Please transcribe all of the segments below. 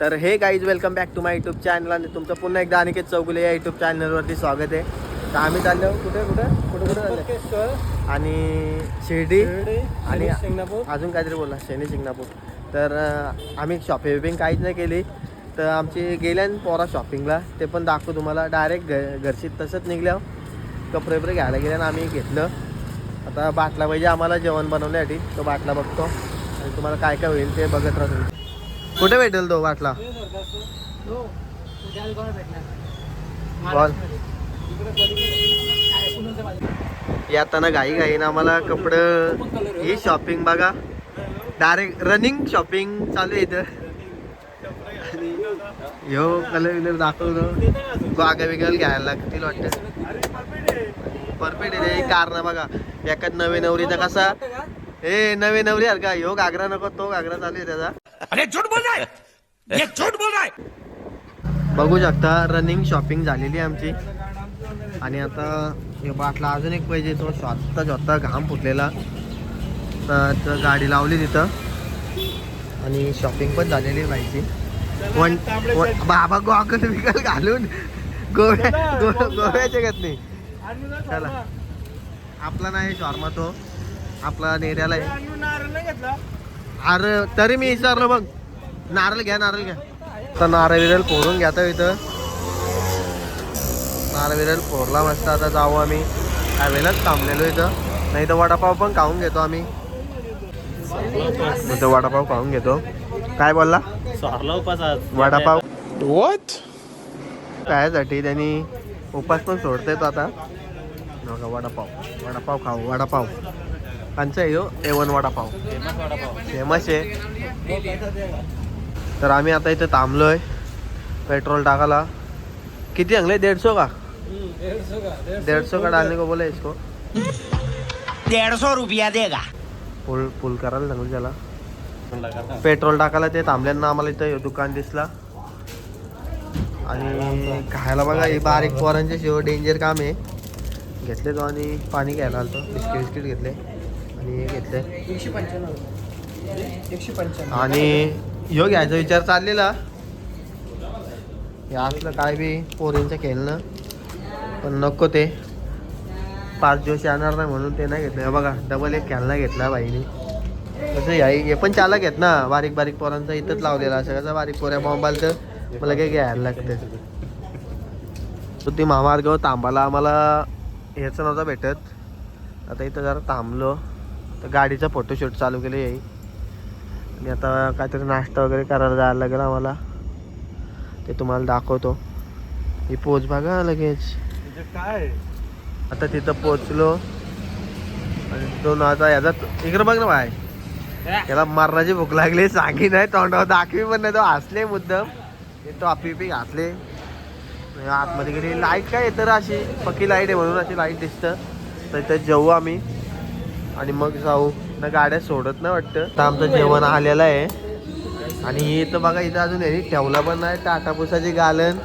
तर हे guys welcome back to my YouTube channel आणि तुमचं पुन्हा एकदा अनिकेत चौगुले या यूट्यूब चॅनलवरती स्वागत आहे. तर आम्ही चाललो. कुठे कुठे कुठे कुठे चाललो? आणि शिर्डी आणि अजून काहीतरी बोलला शनी शिंगणापूर. तर आम्ही शॉपिंग बिपिंग काहीच नाही केली. तर आमची गेल्या पोरा शॉपिंगला ते पण दाखवू तुम्हाला. डायरेक्ट घ घरची तसंच निघल्यावर कपडे वगैरे घ्यायला गेले आणि आम्ही घेतलं. आता बाटला पाहिजे आम्हाला जेवण बनवण्यासाठी. तो बाटला बघतो. आणि तुम्हाला काय काय होईल ते बघत राहा तुम्ही. कुठे भेटेल तो बाटला बोल. येताना घाई घाईनं आम्हाला कपडे ही शॉपिंग बघा. डायरेक्ट रनिंग शॉपिंग चालू आहे इथं. आणि ह्यो कलर विलर दाखवतो गागा बिगाल घ्यायला लागतील वाटतं. परफेक्ट आहे. कारण बघा. एकाच नवे नवरीचा कसा? ए नवे नवरी अरे का ह्यो घागरा नको तो घागरा चालू आहे त्याचा. अरे झूठ बोल रहा है। ये झूठ बोल रहा है। बघू शकता रनिंग शॉपिंग झालेली आहे आमची. आणि आता हे बाटला अजून एक पाहिजे तो स्वतः स्वतः घाम फुटलेला. तर गाडी लावली तिथं. आणि शॉपिंग पण झालेली बाईची. वन बाबा गॉगल बिगल घालून. गोव्या गो- गोव्याच्या गत नाही चला. आपला नाही शॉर्मा तो. आपला नेऱ्याला आहे. अरे तरी मी विचारलं बघ. नारळ घ्या नारळ घ्या. आता नारळ विरल फोडून घ्या इथं. नारळ विरल फोडला मस्त आता जाऊ आम्ही. वेळेलाच थांबलेलो इथं. नाही तर वडापाव पण खाऊन घेतो आम्ही. इथं वडापाव खाऊन घेतो. काय बोलला? वडापाव. वॉट कायसाठी त्यांनी उपास पण सोडता येतो आता. बघा वडापाव. वडापाव खाऊ वडापाव. आमचा आहे ए वन वडापाव. फेमस आहे. तर आम्ही आता इथे थांबलोय. पेट्रोल टाकाला किती अंगले दीडशो का? दीडशो का डालने को बोला इसको? सौ रुपया देगा. फुल फुल करायला सांगू त्याला. पेट्रोल टाकायला ते थांबल्यांना आम्हाला इथं हे दुकान दिसला. आणि खायला बघा हे बारीक पोरांचे शिव डेंजर काम आहे. घेतले तो आणि पाणी घ्यायला आलतो. बिस्किट बिस्किट घेतले. आणि हे घेतले आणि ह्यो घ्यायचा विचार चाललेला. हे असलं काय बी पोरींचं खेळणं. पण नको ते. पाच दिवस येणार नाही म्हणून ते नाही घेतलं. बघा डबल एक खेळणं घेतला बाईने. तसं याई हे पण चालक घेत ना. बारीक बारीक पोरांचा इथंच लावलेला असं. कसं बारीक पोऱ्या बॉम्बाल तर मला काही घ्यायला लागते. तर ती महामार्गावर थांबाला आम्हाला ह्याचं नव्हतं भेटत. आता इथं जरा थांबलो. तर गाडीचा फोटोशूट चालू केले याई आणि आता काहीतरी नाश्ता वगैरे करायला जायला लागेल आम्हाला. ते तुम्हाला दाखवतो. ही पोच बघा लगेच. काय? आता तिथं पोचलो. आणि दोन आता याचा इकडं बघ ना बाय. त्याला मरणाची भूक लागली. सांगी नाही तोंडावर दाखवी पण नाही. तो हसले मुद्दम. ते तो आपी आणि आतमध्ये गेली. लाइट काय येतं अशी? पक्की लाइट आहे म्हणून अशी लाइट दिसतं. तर इथं जेवू आम्ही. आणि मग जाऊ. ना गाड्या सोडत नाही वाटतं. तर आमचं जेवण आलेलं आहे. आणि हे तर बघा इथं अजून यांनी ठेवला पण नाही. टाटापुसाची गालन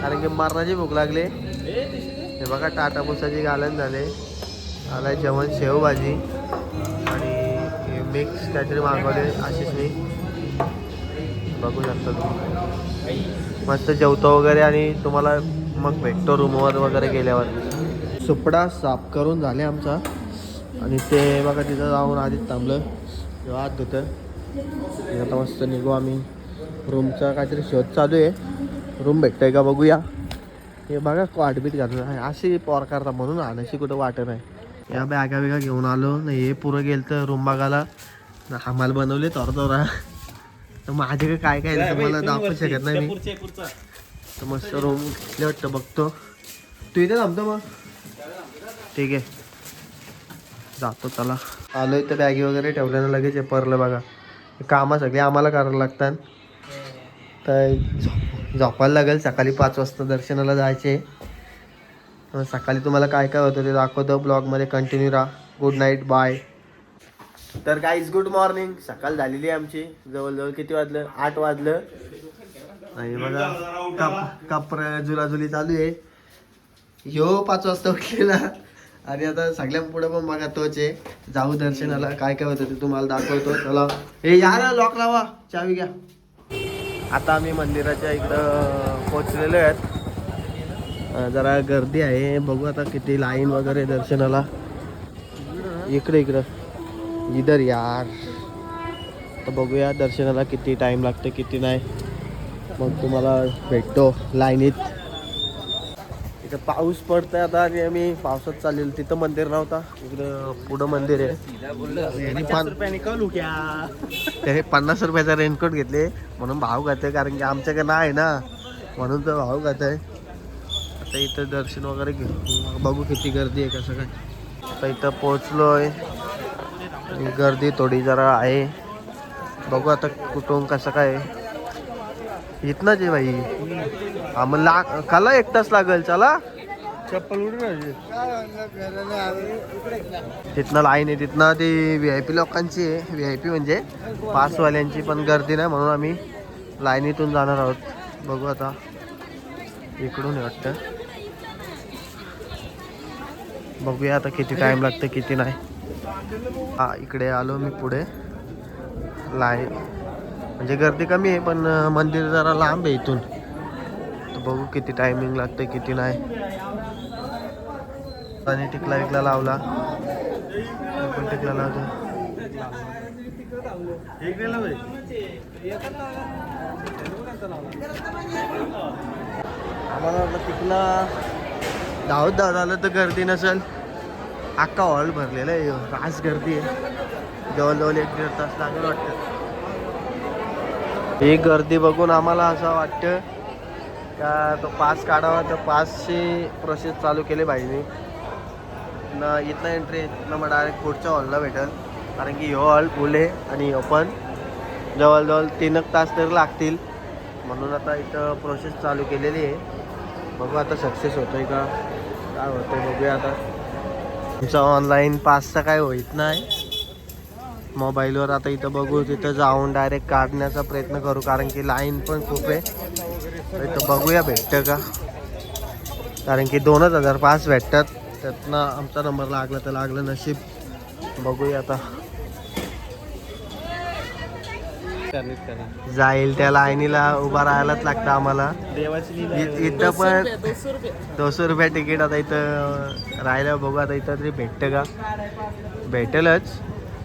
कारण की मरणाची भूक लागली. हे बघा टाटापुसाची गालन झाले. आलाय जेवण शेवभाजी आणि हे मिक्स काहीतरी मागवले अशीच मी बघू शकता तुम्ही. मस्त जेवतो वगैरे आणि तुम्हाला मग भेटतो रूमवर वगैरे गेल्यावर. सुपडा साफ करून झाले आमचा. आणि ते बघा तिथं जाऊन आधीच थांबलं. तेव्हा आत धुतं आता मस्त निघू आम्ही. रूमचा काहीतरी शोध चालू आहे. रूम भेटतंय का बघूया. हे बघा वाटबीट घालून आहे अशी पॉर करता म्हणून आणायची कुठं वाटत नाही. या बॅगा बिगा घेऊन आलो. नाही हे पुरं गेलं तर रूम बघायला हमाल आम्हाला बनवले तोर तोरा. तर माझ्याकडे काय काय मला दाखवू शकत नाही मी. तर मस्त रूम घेतले वाटतं बघतो. तू इथे थांबतो मग. ठीक आहे. जातो चला आलो इथं बॅगी वगैरे ठेवल्यानं लगेच हे परलं बघा. कामं सगळे आम्हाला करायला लागतात. तर झोपायला लागेल. सकाळी पाच वाजता दर्शनाला जायचे. सकाळी तुम्हाला काय काय होतं ते दाखवतो. ब्लॉगमध्ये कंटिन्यू राहा. गुड नाईट बाय तर गाईज गुड मॉर्निंग सकाळ झालेली आहे आमची. जवळजवळ किती वाजलं? आठ वाजलं. आणि बघा कप कपर जुलाजुली चालू आहे. ह्यो पाच वाजता उठलेला आणि आता सगळ्या पुढे पण बघा तोच आहे. जाऊ दर्शनाला काय काय होतं ते तुम्हाला दाखवतो. चला. हे या लॉक लावा. चावी घ्या. आता आम्ही मंदिराच्या इकडं पोचलेलो आहेत. जरा गर्दी आहे. बघू आता किती लाईन वगैरे दर्शनाला. इकडे इकडं. इधर यार. तर बघूया दर्शनाला किती टाईम लागतं किती नाही. मग तुम्हाला भेटतो लाईनीत. इथं पाऊस पडतोय आता आणि आम्ही पावसात चालेल तिथं मंदिर नव्हता. इकडं पुढं मंदिर आहे. त्याने पन्नास रुपयाचा रेनकोट घेतले. म्हणून भाव घातोय कारण की आमच्याकडे नाही ना. म्हणून तर भाव घातोय. आता इथं दर्शन वगैरे घेऊ. बघू किती गर्दी आहे कसं काय. आता इथं पोचलोय आणि गर्दी थोडी जरा आहे. बघू आता कुठून कसं काय. आहे. इथनंच आहे बाई. हा मग काला एक तास लागेल चला. चप्पल तिथनं लाईन आहे तिथनं ती व्ही आय पी लोकांची आहे. व्ही आय पी म्हणजे पासवाल्यांची पण गर्दी नाही म्हणून आम्ही लाईनीतून जाणार आहोत. बघू आता. इकडून वाटतं. बघूया आता किती टाइम लागतं किती नाही. हा इकडे आलो मी पुढे. लाईन म्हणजे गर्दी कमी आहे पण मंदिर जरा लांब आहे इथून. बघू किती टायमिंग लागतं किती नाही. आणि टिकला विकला लावला. पण टिकला लावतो. आम्हाला वाटलं टिकला. धावत धावत आलं तर गर्दी नसेल. अख्खा हॉल भरलेला आहे. रास गर्दी आहे. जवळजवळ एक दीड तास लागेल वाटतं. ही गर्दी बघून आम्हाला असं वाटतं का तो पास काढावा तर पासची प्रोसेस चालू केली पाहिजे न इथनं एंट्री इथनं मग डायरेक्ट पुढच्या हॉलला भेटेल. कारण की ह्यो हॉल फुल आहे आणि ह्यो पण जवळजवळ तीन एक तास तरी लागतील. म्हणून आता इथं प्रोसेस चालू केलेली आहे. बघू आता सक्सेस होतोय का? काय होतं बघूया आता. तुमचा ऑनलाईन पासचा काय होईत नाही. मोबाईलवर आता इथं बघू तिथं जाऊन डायरेक्ट काढण्याचा प्रयत्न करू कारण की लाईन पण खूप आहे. इथं बघूया भेटतं का? कारण की दोनच हजार पाच भेटतात. त्यातनं आमचा नंबर लागला तर लागलं नशीब. बघूया आता. जाईल त्या लाईनीला उभा राहायलाच लागतं आम्हाला. इथं पण दोनशे रुपये तिकीट आता इथं राहिलं बघू आता इथं तरी भेटतं का? भेटेलच.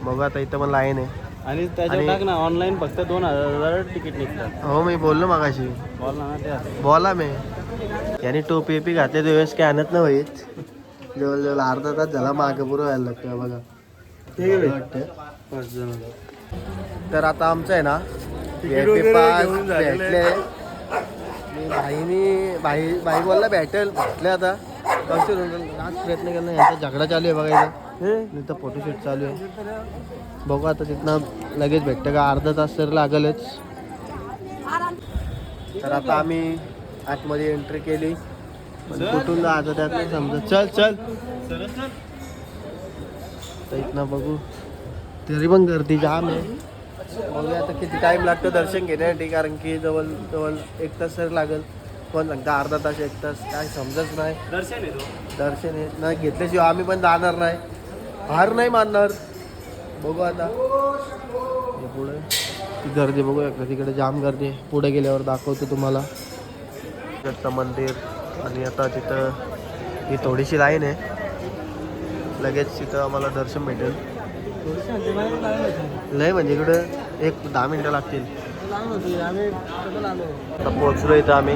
बघू आता इथं पण लाईन आहे. आणि त्याच्यावर टाक ना ऑनलाईन फक्त दोन हजार तिकीट निघतात. हो मी बोललो मागाशी. बोल ना त्या बोला मी. याने टोपी एपी घातले वेळेस काय आणत नाही होईत जवळजवळ अर्धा तास झाला मागे पुरं व्हायला लागतं बघा. वाटतं पाच जण तर आता आमचं आहे ना VIP पास भेटले. मी भाईनी भाई भाई बोलला भेटेल भेटले आता. कसे आज प्रयत्न केला यांचा झगडा चालू आहे बघा इथं फोटोशूट चालू आहे. बघू आता तिथनं लगेच भेटतं का? अर्धा तास तर लागेलच. तर आता आम्ही आतमध्ये एंट्री केली. पण कुठून जायचं त्यात नाही समजत. चल चल. तर इथनं बघू. तरी पण गर्दी जाम आहे. बघूया आता किती टाइम लागतो दर्शन घेण्यासाठी कारण की जवळ जवळ एक तास तर लागेल. कोण सांगता? अर्धा तास एक तास. काय समजत नाही. दर्शन येतो दर्शन येत नाही घेतल्याशिवाय आम्ही पण जाणार नाही. हार नाही मानणार. बघू आता. पुढे. ती गर्दी बघूया. का तिकडे जाम गर्दी आहे. पुढे गेल्यावर दाखवतो तुम्हाला. तिकडचं मंदिर आणि आता तिथं ही थोडीशी लाईन आहे. लगेच तिथं आम्हाला दर्शन भेटेल. लय म्हणजे इकडं एक दहा मिनटं लागतील. आता पोचलो इथं आम्ही.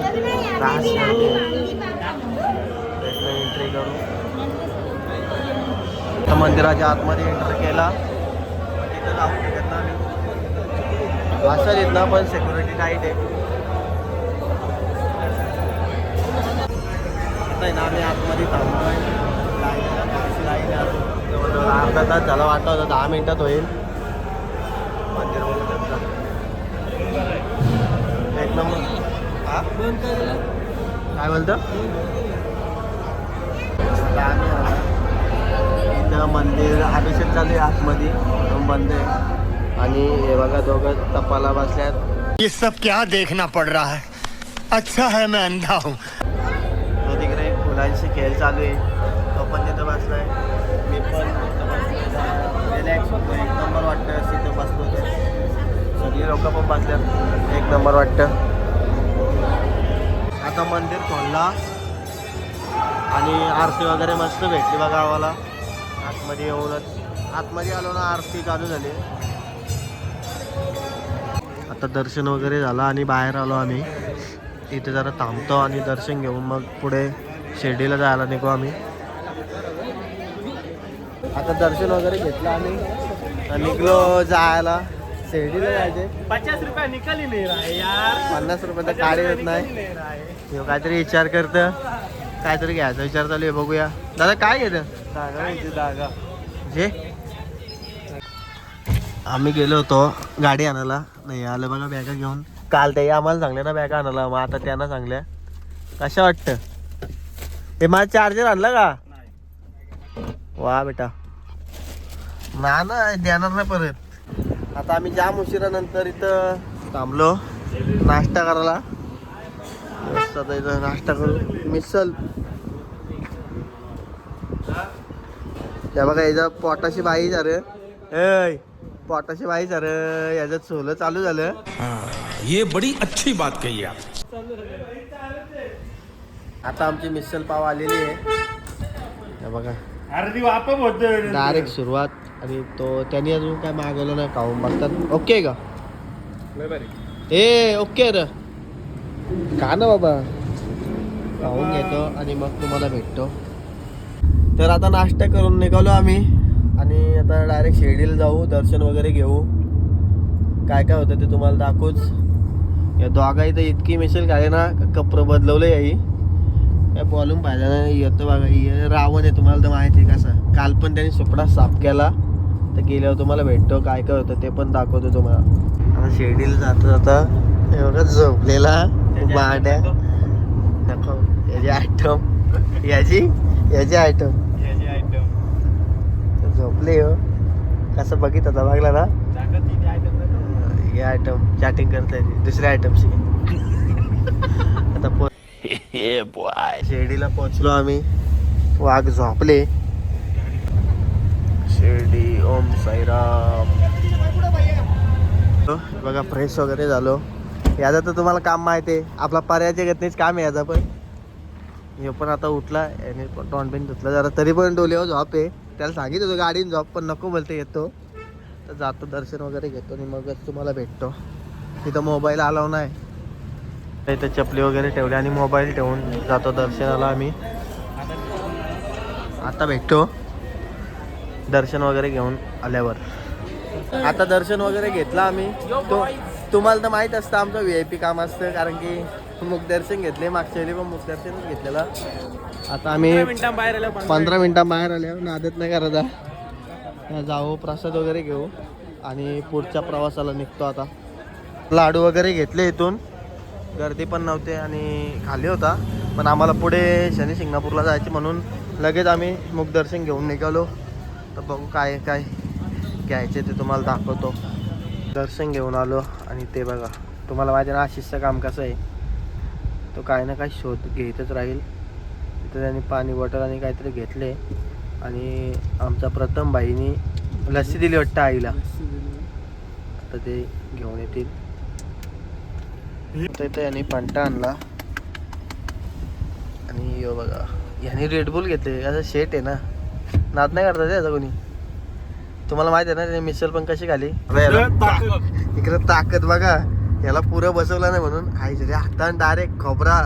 एंट्री करू आता मंदिराच्या आतमध्ये एंटर केला. म्हणजे मग तिथं जाऊ शकत ना आम्ही. असं तिथनं पण सिक्युरिटी टाईट आहे. ना आम्ही आतमध्ये थांबलोय. लाईन थोडीशी लाईन आहे अजून. जवळजवळ अर्धा तास झाला वाटतं होता दहा मिनिटात होईल. मंदिर बघू शकता एक नंबर. काय बोलतं? आम्ही इथं मंदिर अभिषेक चालू आहे आतमध्ये. बंद आहे. आणि हे बघा दोघं तपाला बसल्यात. ये सब क्या देखना पड़ रहा है? अच्छा है मैं अंधा हूँ। तो तिकडे फुलांशी खेळ चालू आहे. तो पण तिथं बसलाय. मी पण रिलॅक्स होतो एक नंबर वाटतं तिथं बसलो ते सगळी लोक पण बसल्यात. एक नंबर वाटतं. आता मंदिर खोलला. आणि आरती वगैरे मस्त भेटली बघा आम्हाला. आतमध्ये येऊनच आतमध्ये आलो ना आरती चालू झाली. आता दर्शन वगैरे झालं आणि बाहेर आलो आम्ही. इथे जरा थांबतो आणि दर्शन घेऊन मग पुढे शिर्डीला जायला निघू आम्ही. आता दर्शन वगैरे घेतलं आम्ही. आणि निघलो जायला. शिर्डीला जायचे पचास रुपया निकल ही नहीं पन्नास रुपये तर काढी येत नाही. है काहीतरी विचार करतं. काहीतरी घ्यायचा विचार चालू आहे बघूया. दादा काय घेतं? म्हणजे जे? आम्ही गेलो होतो गाडी आणायला. नाही आलं बघा बॅगा घेऊन. काल ते आम्हाला सांगले ना बॅगा आणायला. मग आता त्यांना सांगल्या कशा वाटतं? हे माझा चार्जर आणला का? वा बेटा. ना ना देणार नाही परत. आता आम्ही जाम उशिरानंतर इथं थांबलो. नाश्ता करायला. इथं नाश्ता करू मिसल त्या बघा याचा पोटाशी बाई झालं. ऐ. पोटाशी बाई झालं. याच्यात सोलं चालू झालं. ये बड़ी अच्छी बात कही आप. आता आमची मिसल पाव आलेली आहे. बघा. डायरेक्ट सुरुवात. आणि तो त्यांनी अजून काय मागवलं नाही खाऊन बघतात. ओके का? ए ओके र. का ना बाबा. खाऊन घेतो आणि मग तुम्हाला भेटतो. तर आता नाश्ता करून निघालो आम्ही. आणि आता डायरेक्ट शिर्डीला जाऊ दर्शन वगैरे घेऊ. काय काय होतं ते तुम्हाला दाखवूच. या दोघा इथं इतकी मिसेल काय ना कपडं बदलवलं याही काय बॉलून पाहिजे ना येतं बघा. रावण आहे तुम्हाला तर माहिती आहे कसं. काल पण त्यांनी सुपडा साफ केला. तर गेल्यावर तुम्हाला भेटतो काय काय होतं ते पण दाखवतो तुम्हाला. आता शिर्डीला जाता जाता बघा झोपलेला. बांड्या नको याची आयटम याची? याची आयटम झोपले हो कसं बघित होता बघला ना? हे आयटम चॅटिंग करता येते दुसऱ्या आयटमशी आता पो शिर्डीला पोहोचलो आम्ही. वाघ झोपले. शिर्डी ओम साईराम. बघा फ्रेश वगैरे झालो. याचा तर तुम्हाला काम माहिती आहे. आपला पर्यायच्या गतीच काम आहे याचा पण. हे पण आता उठला याने पण टॉन पेन धुतला. जरा तरी पण डोल्यावर झोप आहे. त्याला सांगितलं होतं गाडीने झोप पण नको बोलते येतो. तर जातो दर्शन वगैरे घेतो आणि मगच तुम्हाला भेटतो. तिथं मोबाईल आलाव नाही. इथं चपली वगैरे ठेवली आणि मोबाईल ठेवून जातो दर्शनाला आम्ही. आता भेटतो. दर्शन वगैरे घेऊन आल्यावर. आता दर्शन वगैरे घेतलं आम्ही. तो तुम्हाला तर माहीत असतं आमचं व्ही आय पी काम असतं कारण की मुखदर्शन घेतले मागच्या वेळी पण मुखदर्शनच घेतलेलं. आता आम्ही मिनिटां बाहेर आल्या पंधरा मिनिटा. बाहेर आल्या नादत नाही करायचा जाऊ प्रसाद वगैरे घेऊ आणि पुढच्या प्रवासाला निघतो आता. लाडू वगैरे घेतले इथून. गर्दी पण नव्हते आणि खाली होता. पण आम्हाला पुढे शनी शिंगणापूरला जायचे म्हणून लगेच आम्ही मुखदर्शन घेऊन निघालो. तर बघू काय काय घ्यायचे ते तुम्हाला दाखवतो. दर्शन घेऊन आलो आणि ते बघा तुम्हाला माहिती आहे ना आशिषचं काम कसं आहे? तो काय ना काय शोध घेतच राहील. तिथं त्यांनी पाणी बॉटल आणि काहीतरी घेतले. आणि आमच्या प्रथम बाईनी लस्सी दिली वाटतं आईला. आता ते घेऊन येतील. इथं यांनी पंटा आणला. आणि यो बघा यांनी रेडबुल घेतले. असं शेट आहे ना. नाद नाही करतात याचा कोणी. तुम्हाला माहिती आहे ना त्याने मिसल पण कशी खाली इकडे ताकद बघा. याला पुरं बसवलं नाही म्हणून आई रे हातान डायरेक्ट खोबरा.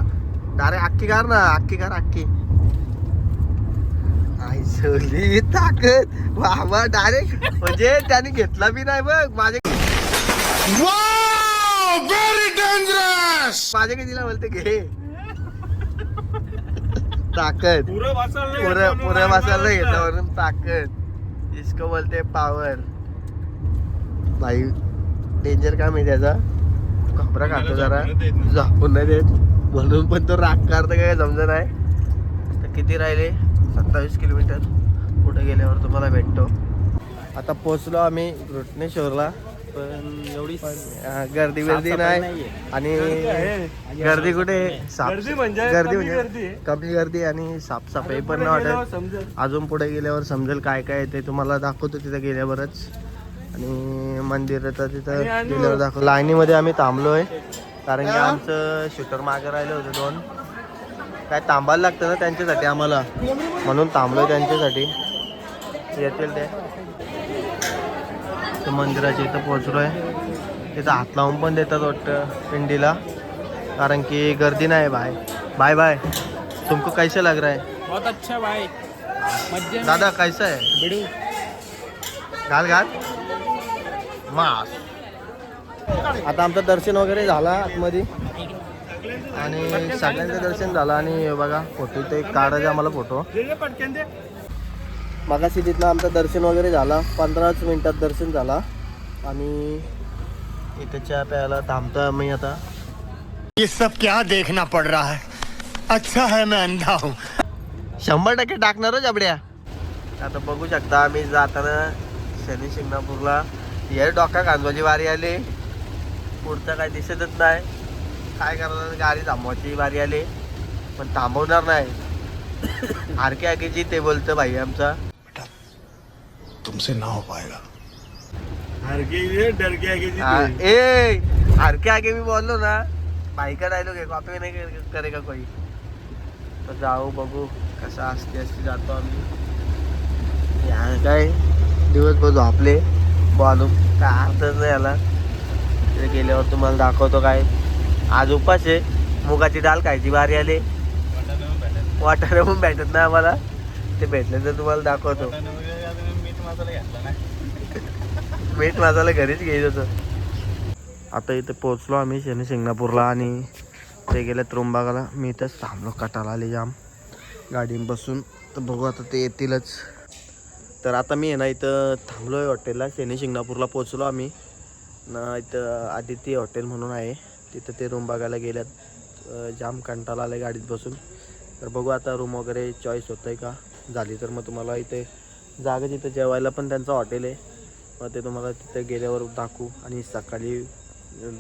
डायरेक्ट अख्खी कार ना अख्खी कार अख्खी आई सोली ताकद. बाबा डायरेक्ट म्हणजे त्याने घेतला बी नाही बघ. माझे वेरी डेंजरस माझे काही दिला बोलते घे ताकद. पुरं पुरं मसाला घेतला वरून ताकद. इसको बोलते पावर भाई डेंजर काम आहे त्याचा घबरा खातो जरा. झापून नाही. देत. म्हणून पण तो राग काढतो काय समजा नाही. तर किती राहिले? सत्तावीस किलोमीटर. पुढे गेल्यावर तुम्हाला भेटतो. आता पोचलो आम्ही घुटणेश्वरला पण एवढी हा, गर्दी गर्दी नाही. आणि गर्दी कुठे? साफ गर्दी म्हणजे गर्दी कमी गर्दी म्हणजे आहे. कमी गर्दी आणि साफसफाई पण नाही वाटत. अजून पुढे गेल्यावर समजेल काय काय आहे ते तुम्हाला दाखवतो तिथे गेल्यावरच. आणि मंदिराचं तिथं दाखव लाईनीमध्ये आम्ही थांबलोय. कारण की आमचं शूटर मागे राहिलं होतं दोन. काय थांबायला लागतं ना त्यांच्यासाठी आम्हाला. म्हणून थांबलोय त्यांच्यासाठी. येतील ते. ते मंदिराच्या इथं पोहोचलोय. तिथं हात लावून पण देतात वाटतं पिंडीला. कारण की गर्दी नाही बाय. Bye bye. तुमको कैसे लग रहा है? बहुत अच्छा भाई. दादा कैसा है? बिडू घाल घाल. मास. आता आमचं दर्शन वगैरे झाला आतमध्ये. आणि सगळ्यांचं दर्शन झालं आणि हे बघा फोटो ते काढायचे आम्हाला फोटो. मगाशी तिथलं आमचं दर्शन वगैरे झाला. पंधराच मिनिटात दर्शन झाला. आणि इथे चहा प्यायला थांबतो आम्ही आता. ये सब क्या देखना पड़ रहा है? अच्छा है मैं अंधा हूँ। शंभर टक्के टाकणारच आपड्या आता बघू शकता आम्ही जाताना शनी शिंगणापूरला. हे डोका कांदवाची वारी आली. पुढचं काय दिसतच नाही. काय करणार? गाडी थांबवायची वारी आली. पण थांबवणार नाही. आरके आगेची ते बोलतं भाई आमचा. तुमसे ना हो पाएगा हर के डर के आगे आ, ए आरके आगे मी बोललो ना भाई का डायलॉग आहे. कॉपी नाही करे- करेगा कोई? तर जाऊ बघू कसा असते असते जातो आम्ही. या काय? दिवसभर झोपले. बॉलू काय अर्थच नाही आला. तिथे गेल्यावर तुम्हाला दाखवतो काय. आज उपास आहे. मुगाची डाळ खायची बारी आली. वाटाणे पण भेटत नाही आम्हाला. ते भेटले तर तुम्हाला दाखवतो. मीठ माझाला मीठ घरीच घ्यायचं होतं. आता इथे पोचलो आम्ही शनी शिंगणापूरला आणि ते गेले त्रुंबागाला. मी इथंच थांबलो कटाला आले जाम. गाडीन बसून. तर बघू आता ते येतीलच. तर आता मी आहे ना इथं थांबलो आहे हॉटेलला. शनी शिंगणापूरला पोचलो आम्ही. ना इथं आदित्य हॉटेल म्हणून आहे. तिथं ते रूम बघायला गेल्यात. जाम कंटाळा आला गाडीत बसून. तर बघू आता रूम वगैरे चॉईस होतं आहे का? झाली तर मग तुम्हाला इथे जागा तिथं जेवायला पण त्यांचं हॉटेल आहे. मग ते तुम्हाला तिथे गेल्यावर दाखवू. आणि सकाळी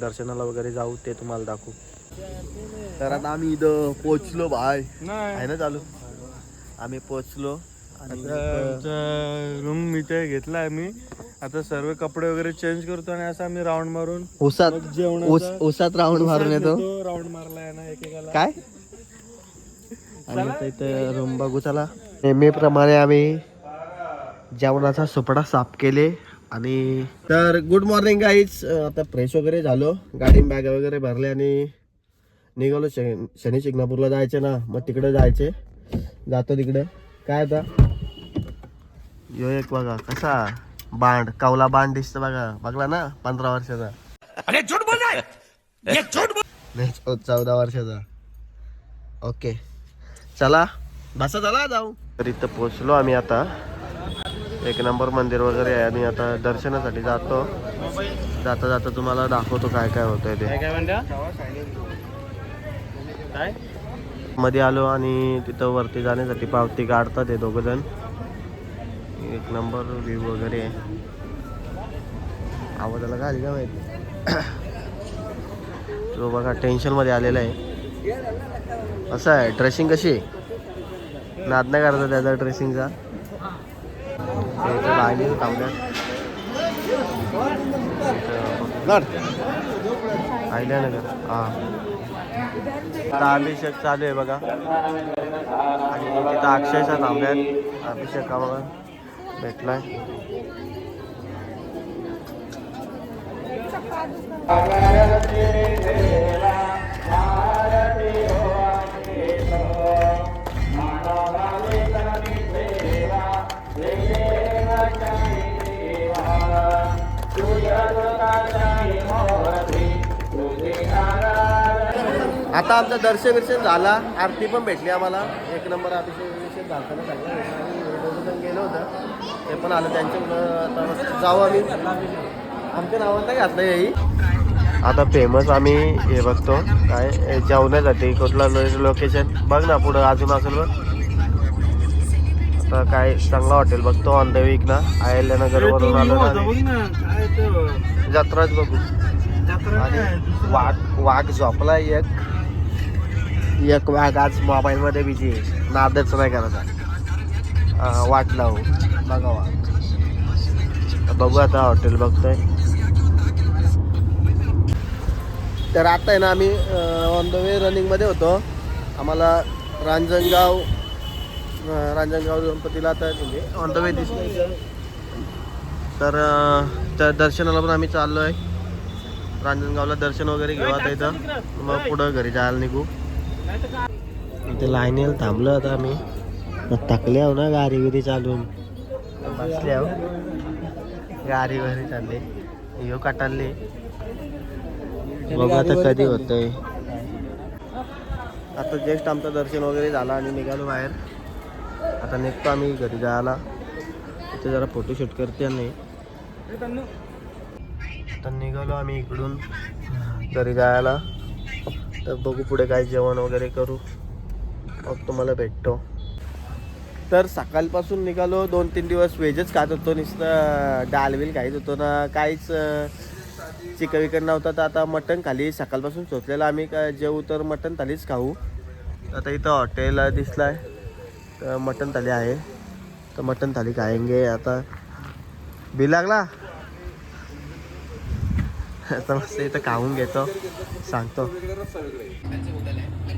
दर्शनाला वगैरे जाऊ ते तुम्हाला दाखवू. तर आता आम्ही इथं पोचलो भाय नाही. आहे ना चालू? आम्ही पोचलो आता रूम इथे घेतला आम्ही आता सर्व कपडे वगैरे चेंज करतो आणि असं आम्ही राऊंड मारून उसात ऊस उसात राऊंड मारून येतो. राऊंड मारलाय ना एकेकाला. काय? आणि आता इथे रूम बघू चला. नेहमीप्रमाणे आम्ही जेवणाचा सुपडा साफ केले आणि तर गुड मॉर्निंग गाईज आता फ्रेश वगैरे झालो. गाडी बॅग वगैरे भरले आणि निघालो. शन शनी शिंगणापूरला जायचे ना. मग तिकडे जायचे. जातो तिकडे. काय आता? यो एक बघा कसा बांड कवला बांड दिसतं बघा. बघला ना पंधरा वर्षाचा. अरे झूठ बोल रहा है ये झूठ बोल! नाही चौ- चौदा वर्षाचा. ओके. चला. बसा चला जाऊ. तर इथं पोचलो आम्ही आता. एक नंबर मंदिर वगैरे आहे. आणि आता दर्शनासाठी जातो. जाता जाता तुम्हाला दाखवतो काय काय होतंय ते. मध्ये आलो आणि तिथं वरती जाण्यासाठी पावती काढतात हे दोघं जण एक नंबर व्ह्यू वगैरे. आवाजाला काय आली का माहिती? तो बघा टेन्शनमध्ये आलेला आहे. असं आहे ड्रेसिंग कशी आहे? नाद नाही करायचा त्याचा ड्रेसिंगचा लाईनी ना का हां. आता अभिषेक चालू आहे बघा. आणि तिथं अक्षयशा थांबल्यात अभिषेक का बघा? भेटलाय. आता आमचं दर्शन बिर्शन झाला. आरती पण भेटली आम्हाला. एक नंबर अतिशय विशेष झालं सगळं. गेलो होतं. ते पण आलं त्यांच्याकडं आता जाऊ आम्ही. आमच्या नावात नाही घातलं हेही आता फेमस आम्ही हे बघतो. काय? जेवण्यासाठी कुठलं लोकेशन बघ ना पुढं अजून असेल बघ. आता काय चांगला हॉटेल बघतो ऑन द वीक ना. अहिल्यानगर वरून आलो ना आम्ही. ना. काय तो? जत्राच बघू. आणि? वाघ वाघ झोपला एक. एक वाघ आज मोबाईल मध्ये बिझी आहे. नादच नाही करायचा अं, वाट लावू. बघावा. बघू आता हॉटेल बघतोय. तर आता आहे ना आम्ही ऑन द वे रनिंगमध्ये होतो. आम्हाला रांजणगाव रांजणगाव गणपतीला आता म्हणजे ऑन द वे दिसलं तर त्या दर्शनाला पण आम्ही चाललो आहे रांजणगावला दर्शन वगैरे घेऊ आता इथं. मग पुढं घरी जायला निघू. इथे लाईनीला थांबलो आता आम्ही. टाकले आहो ना गाडी बिरी चालून. बसले आहो. गाडी वगैरे चालले. यो काटारले. बघू आता कधी होतंय. आता जस्ट आमचं दर्शन वगैरे झालं आणि निघालो बाहेर. आता निघतो आम्ही घरी जायला. इथे जरा फोटोशूट करते आणि. आता निघालो आम्ही इकडून घरी जायला. तर बघू पुढे काय जेवण वगैरे करू. मग तुम्हाला भेटतो. तर सकाळपासून निघालो दोन तीन दिवस व्हेजच खात होतो नुसतं डाल बिल खायच होतो ना काहीच चिकन विकन नव्हता. तर आता मटण खाली सकाळपासून सोचलेलं आम्ही का जेवू तर मटण थालीच खाऊ. आता इथं हॉटेल दिसलं आहे तर मटण थाली आहे. तर मटण थाली खायंगे आता. बिल लागला? आता मस्त इथं खाऊन घेतो सांगतो.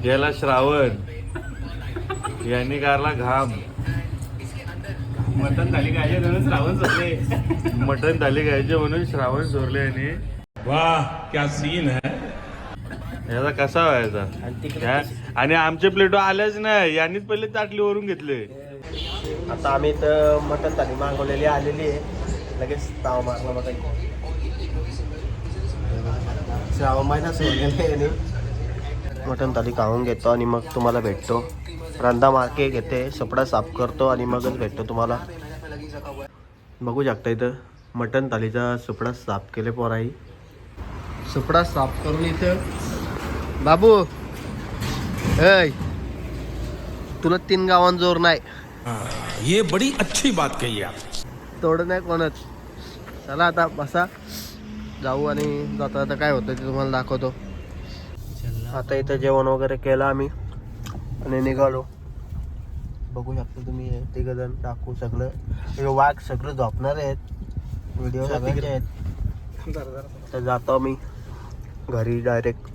गेला श्रावण. यांनी गारला घाम. मटन थाली खायचे म्हणून श्रावण सोडले. मटण थाली खायचे म्हणून श्रावण सोडले यांनी. वाह क्या सीन है. याचा कसा व्हायचा? आणि आणि आमचे प्लेटो आल्याच नाही. यांनीच पहिले ताटलीवरून घेतले. आता आम्ही तर मटण थाली मागवलेली आलेली आहे. लगेच ताव मारला बघा. श्रावण महिना सोडलेला आहे. मटण थाली खाऊन घेतो आणि मग तुम्हाला भेटतो. रंदा मार्के घेते सपडा साफ करतो आणि मगच भेटतो तुम्हाला. बघू शकता इथं मटण थालीचा सुपडा साफ केले पोराई. सुपडा साफ करून इथं. बाबू ऐ तुला तीन गावां जोर नाही. ये बड़ी अच्छी बात कही आप तोड नाही कोणच. चला आता बसा. जाऊ आणि जाता जाता काय होतं ते तुम्हाला दाखवतो. आता इथं जेवण वगैरे केलं आम्ही. आणि निघालो. बघू शकता तुम्ही जण टाकू सगळं. वाघ सगळं झोपणार आहेत. व्हिडिओ सगळ्यांचे आहेत. तर जातो मी घरी डायरेक्ट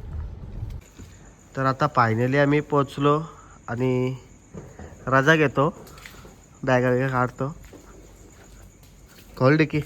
तर आता फायनली आम्ही पोचलो आणि रजा घेतो. बॅगा बिगा काढतो. खोल डिकी.